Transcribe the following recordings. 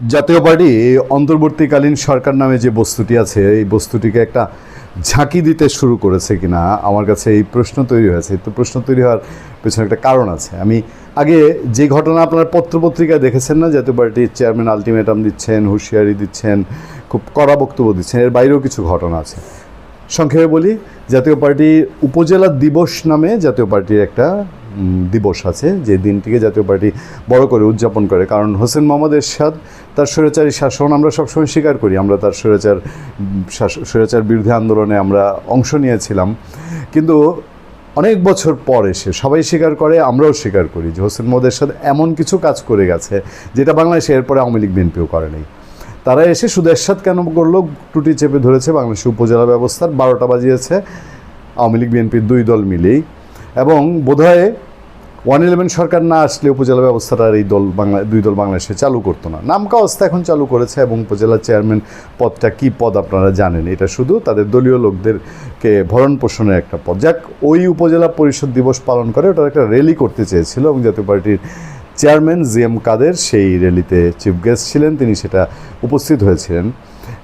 জাতীয় পার্টি অন্তর্বর্তীকালীন সরকার নামে যে বস্তুটি আছে, এই বস্তুটিকে একটা ঝাঁকি দিতে শুরু করেছে কিনা, আমার কাছে এই প্রশ্ন তৈরি হয়েছে। তো প্রশ্ন তৈরি হওয়ার পেছনে একটা কারণ আছে। আমি আগে যে ঘটনা আপনার পত্রপত্রিকায় দেখেছেন না, জাতীয় পার্টির চেয়ারম্যান আলটিমেটাম দিচ্ছেন, হুঁশিয়ারি দিচ্ছেন, খুব কড়া বক্তব্য দিচ্ছেন, এর বাইরেও কিছু ঘটনা আছে। সংক্ষেপে বলি, জাতীয় পার্টি উপজেলা দিবস নামে জাতীয় পার্টির একটা দিবস আছে, যে দিনটিকে জাতীয় পার্টি বড় করে উদযাপন করে। কারণ হোসেন মোহাম্মদ এরশাদ তার স্বৈরাচারী শাসন আমরা সবসময় স্বীকার করি। আমরা তার স্বৈরাচার স্বৈরাচার বিরোধী আন্দোলনে আমরা অংশ নিয়েছিলাম। কিন্তু অনেক বছর পর এসে সবাই স্বীকার করে, আমরাও স্বীকার করি যে হোসেন মোহাম্মদ এরশাদ এমন কিছু কাজ করে গেছে যেটা বাংলাদেশে এরপরে আওয়ামী লীগ, বিএনপিও করেনি তারা এসে শুধু এরশাদ কেন করল? টুটি চেপে ধরেছে বাংলাদেশের উপজেলা ব্যবস্থার বারোটা বাজিয়েছে। আওয়ামী লীগ বিএনপির দুই দল মিলেই এবং বোধহয় ওয়ান ইলেভেন সরকার না আসলে উপজেলা ব্যবস্থাটা আর এই দল বাংলা দুই দল বাংলাদেশে চালু করতো না। নামকা অবস্থা এখন চালু করেছে এবং উপজেলা চেয়ারম্যান পদটা কী পদ আপনারা জানেন? এটা শুধু তাদের দলীয় লোকদেরকে ভরণ পোষণের একটা পদ। যাক, ওই উপজেলা পরিষদ দিবস পালন করে ওটা একটা র্যালি করতে চেয়েছিল এবং জাতীয় পার্টির চেয়ারম্যান জি এম কাদের সেই র্যালিতে চিফ গেস্ট ছিলেন, তিনি সেটা উপস্থিত হয়েছিলেন।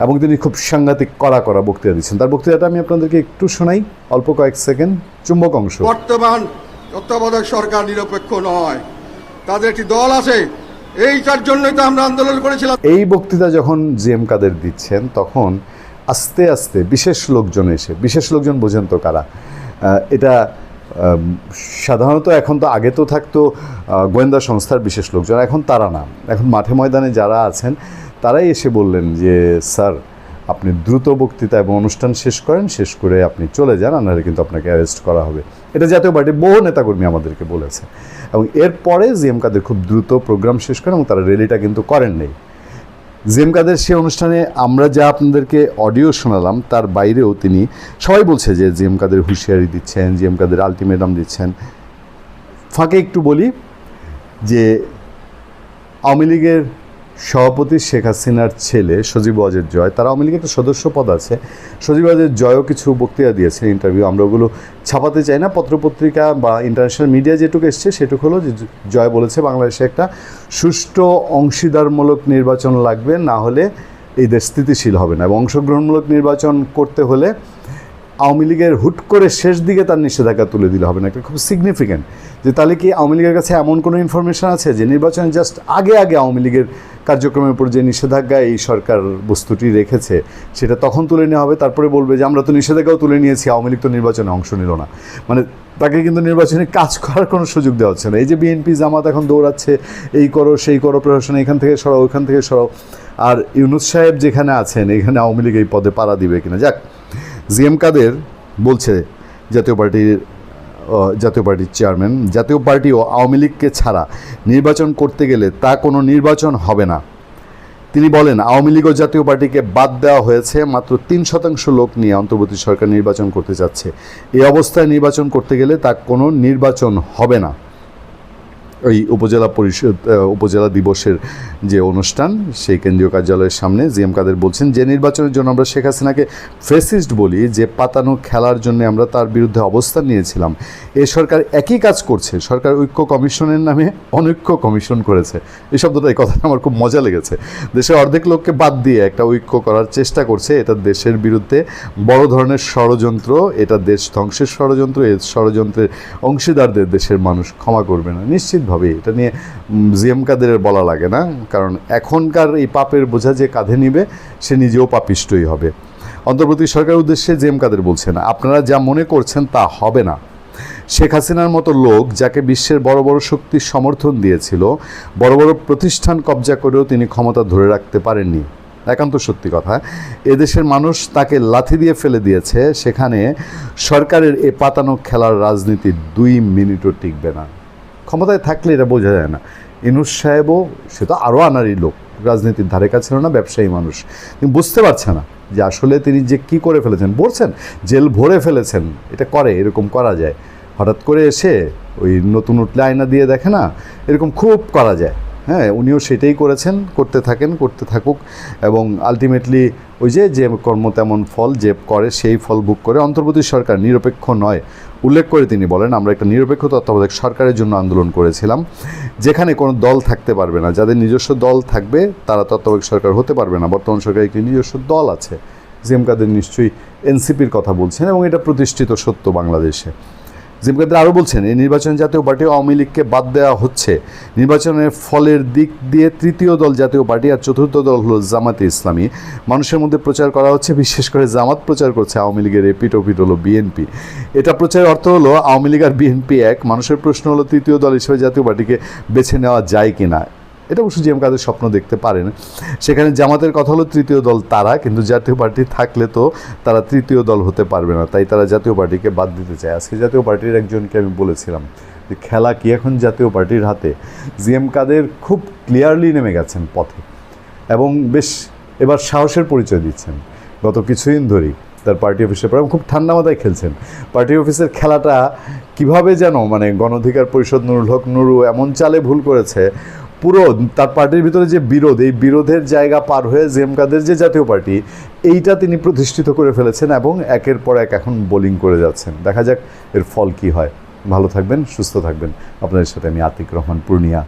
এবং তিনি খুব সাংঘাতিক কড়া করা বক্তৃতা দিচ্ছেন। তার বক্তৃতাটা আমি আপনাদেরকে একটু শোনাই অল্প কয়েক সেকেন্ড চুম্বক অংশ। বর্তমান তত্ত্বাবধায়ক সরকার নিরপেক্ষ নয় তাদের একটি দল আছে এইটার জন্যই তো আমরা আন্দোলন করেছিলাম। এই বক্তৃতা যখন জি এম কাদের দিচ্ছেন তখন আস্তে আস্তে বিশেষ লোকজন এসে বিশেষ লোকজন বোঝেন তো কারা? এটা সাধারণত এখন তো আগে তো থাকতো গোয়েন্দা সংস্থার বিশেষ লোকজন এখন তারা না। এখন মাঠে ময়দানে যারা আছেন তারাই এসে বললেন যে, স্যার, আপনি দ্রুত বক্তৃতা এবং অনুষ্ঠান শেষ করেন, শেষ করে আপনি চলে যান নাহলে কিন্তু আপনাকে অ্যারেস্ট করা হবে। এটা জাতীয় পার্টির বহু নেতাকর্মী আমাদেরকে বলেছে এবং এরপরে জি এম কাদের খুব দ্রুত প্রোগ্রাম শেষ করেন এবং তারা র্যালিটা কিন্তু করেন নেই। জিএম কাদের সেই অনুষ্ঠানে আমরা যা আপনাদেরকে অডিও শোনালাম, তার বাইরেও তিনি সবাই বলছে যে, জিএম কাদের হুঁশিয়ারি দিচ্ছেন, জিএম কাদের আলটিমেটাম দিচ্ছেন। ফাঁকে একটু বলি যে, আওয়ামী লীগের সভাপতি শেখ হাসিনার ছেলে সজীব ওয়াজের জয়, তার আওয়ামী লীগের একটা সদস্য পদ আছে। সজীব ওয়াজের জয়ও কিছু বক্তৃতা দিয়েছে ইন্টারভিউ আমরা ওগুলো ছাপাতে চাই না। পত্রপত্রিকা বা ইন্টারন্যাশনাল মিডিয়া যেটুকু এসছে, সেটুকু হলো যে জয় বলেছে, বাংলাদেশে একটা সুষ্ঠু অংশীদারমূলক নির্বাচন লাগবে, না হলে এই দেশ স্থিতিশীল হবে না। এবং অংশগ্রহণমূলক নির্বাচন করতে হলে আওয়ামী লীগের হুট করে শেষ দিকে তার নিষেধাজ্ঞা তুলে দিলে হবে না। এটা খুব সিগনিফিক্যান্ট যে তাহলে কি আওয়ামী লীগের কাছে এমন কোনো ইনফরমেশন আছে যে নির্বাচনে জাস্ট আগে আগে আওয়ামী লীগের কার্যক্রমের উপর যে নিষেধাজ্ঞা এই সরকার বস্তুটি রেখেছে, সেটা তখন তুলে নেওয়া হবে, তারপরে বলবে যে আমরা তো নিষেধাজ্ঞাও তুলে নিয়েছি, আওয়ামী লীগ তো নির্বাচনে অংশ নিল না। মানে তাকে কিন্তু নির্বাচনে কাজ করার কোনো সুযোগ দেওয়া হচ্ছে না। এই যে বিএনপি জামাত এখন দৌড়াচ্ছে, এই করো, সেই করো, প্রশাসন এখান থেকে সরাও ওইখান থেকে সরাও। আর ইউনুস সাহেব যেখানে আছেন, এখানে আওয়ামী লীগ এই পদে পাড়া দিবে কিনা? যাক জিএম কাদের বলছে জাতীয় পার্টির জাতীয় পার্টির চেয়ারম্যান, জাতীয় পার্টি ও আওয়ামী লীগকে ছাড়া নির্বাচন করতে গেলে তা কোনো নির্বাচন হবে না। তিনি বলেন, আওয়ামী লীগ ও জাতীয় পার্টিকে বাদ দেওয়া হয়েছে, মাত্র তিন শতাংশ লোক নিয়ে অন্তর্বর্তী সরকার নির্বাচন করতে চাচ্ছে। এই অবস্থায় নির্বাচন করতে গেলে তা কোনো নির্বাচন হবে না। ওই উপজেলা পরিষদ উপজেলা দিবসের যে অনুষ্ঠান, সেই কেন্দ্রীয় কার্যালয়ের সামনে জিএম কাদের বলছেন, যে নির্বাচনের জন্য আমরা শেখ হাসিনাকে ফেসিস্ট বলি, যে পাতানো খেলার জন্য আমরা তার বিরুদ্ধে অবস্থান নিয়েছিলাম, এ সরকার একই কাজ করছে। সরকার ঐক্য কমিশনের নামে অনৈক্য কমিশন করেছে। এই শব্দটা, এই কথাটা আমার খুব মজা লেগেছে। দেশের অর্ধেক লোককে বাদ দিয়ে একটা ঐক্য করার চেষ্টা করছে, এটা দেশের বিরুদ্ধে বড় ধরনের ষড়যন্ত্র, এটা দেশ ধ্বংসের ষড়যন্ত্র, এ ষড়যন্ত্রের অংশীদারদের দেশের মানুষ ক্ষমা করবে না। নিশ্চিতভাবে এটা নিয়ে জিএম কাদের বলা লাগে না। কারণ এখনকার এই পাপের বোঝা যে কাঁধে নিবে, সে নিজেও পাপিষ্টই হবে। অন্তর্বর্তী সরকারের উদ্দেশ্যে জিএম কাদের বলছেন, আপনারা যা মনে করছেন তা হবে না। শেখ হাসিনার মতো লোক যাকে বিশ্বের বড় বড় শক্তির সমর্থন দিয়েছিল, বড় বড় প্রতিষ্ঠান কবজা করেও তিনি ক্ষমতা ধরে রাখতে পারেননি। একান্ত সত্যি কথা। এদেশের মানুষ তাকে লাথি দিয়ে ফেলে দিয়েছে। সেখানে সরকারের এ পাতানো খেলার রাজনীতি দুই মিনিটও টিকবে না। ক্ষমতায় থাকলে এটা বোঝা যায় না। ইনুস সাহেবও, সে তো আরও আনারই লোক, রাজনীতির ধারে কাছে না, ব্যবসায়ী মানুষ। তিনি বুঝতে পারছে না যে আসলে তিনি যে কি করে ফেলেছেন। বলছেন, জেল ভরে ফেলেছেন, এটা করে, এরকম করা যায়। হঠাৎ করে এসে ওই নতুন উঠলে আয়না দিয়ে দেখে না, এরকম খুব করা যায়। হ্যাঁ উনিও সেটাই করেছেন, করতে থাকেন, করতে থাকুক। এবং আলটিমেটলি ওই যে যে কর্ম তেমন ফল যে করে, সেই ফল ভোগ করে অন্তর্বর্তী সরকার নিরপেক্ষ নয়। উল্লেখ করে তিনি বলেন, আমরা একটা নিরপেক্ষ তত্ত্বাবধায়ক সরকারের জন্য আন্দোলন করেছিলাম, যেখানে কোনো দল থাকতে পারবে না। যাদের নিজস্ব দল থাকবে, তারা তত্ত্বাবধায়ক সরকার হতে পারবে না। বর্তমান সরকারের একটি নিজস্ব দল আছে। জিএম কাদের নিশ্চয়ই এনসিপির কথা বলছেন এবং এটা প্রতিষ্ঠিত সত্য বাংলাদেশে। জিএম কাদের আরও বলছেন, এই নির্বাচনে জাতীয় পার্টি আওয়ামী লীগকে বাদ দেওয়া হচ্ছে। নির্বাচনের ফলের দিক দিয়ে তৃতীয় দল জাতীয় পার্টি আর চতুর্থ দল হলো জামাতে ইসলামী। মানুষের মধ্যে প্রচার করা হচ্ছে, বিশেষ করে জামাত প্রচার করছে আওয়ামী লীগের এপিট ওপিট হলো বিএনপি। এটা প্রচারের অর্থ হলো আওয়ামী লীগ আর বিএনপি এক। মানুষের প্রশ্ন হলো তৃতীয় দল হিসেবে জাতীয় পার্টিকে বেছে নেওয়া যায় কি না এটা অবশ্য জিএম কাদের স্বপ্ন দেখতে পারেন। সেখানে জামাতের কথা হলো তৃতীয় দল তারা, কিন্তু জাতীয় পার্টি থাকলে তো তারা তৃতীয় দল হতে পারবে না, তাই তারা জাতীয় পার্টিকে বাদ দিতে চায়। আজকে জাতীয় পার্টির একজনকে আমি বলেছিলাম যে খেলা কি এখন জাতীয় পার্টির হাতে? জিএম কাদের খুব ক্লিয়ারলি নেমে গেছেন পথে এবং বেশ এবার সাহসের পরিচয় দিচ্ছেন। গত কিছুদিন ধরেই তার পার্টি অফিসে এবং খুব ঠান্ডা মাথায় খেলছেন। পার্টি অফিসের খেলাটা কীভাবে যেন মানে গণঅধিকার পরিষদ নুরুল হক নুরু এমন চালে ভুল করেছে পুরো, তার পার্টির ভিতরে যে বিরোধ, এই বিরোধের জায়গা পার হয়ে জেম কাদের যে জাতীয় পার্টি, এইটা তিনি প্রতিষ্ঠিত করে ফেলেছেন এবং একের পর এক এখন বোলিং করে যাচ্ছেন। দেখা যাক এর ফল কি হয়। ভালো থাকবেন, সুস্থ থাকবেন। আপনাদের সাথে আমি আতিক রহমান, পূর্ণিয়া।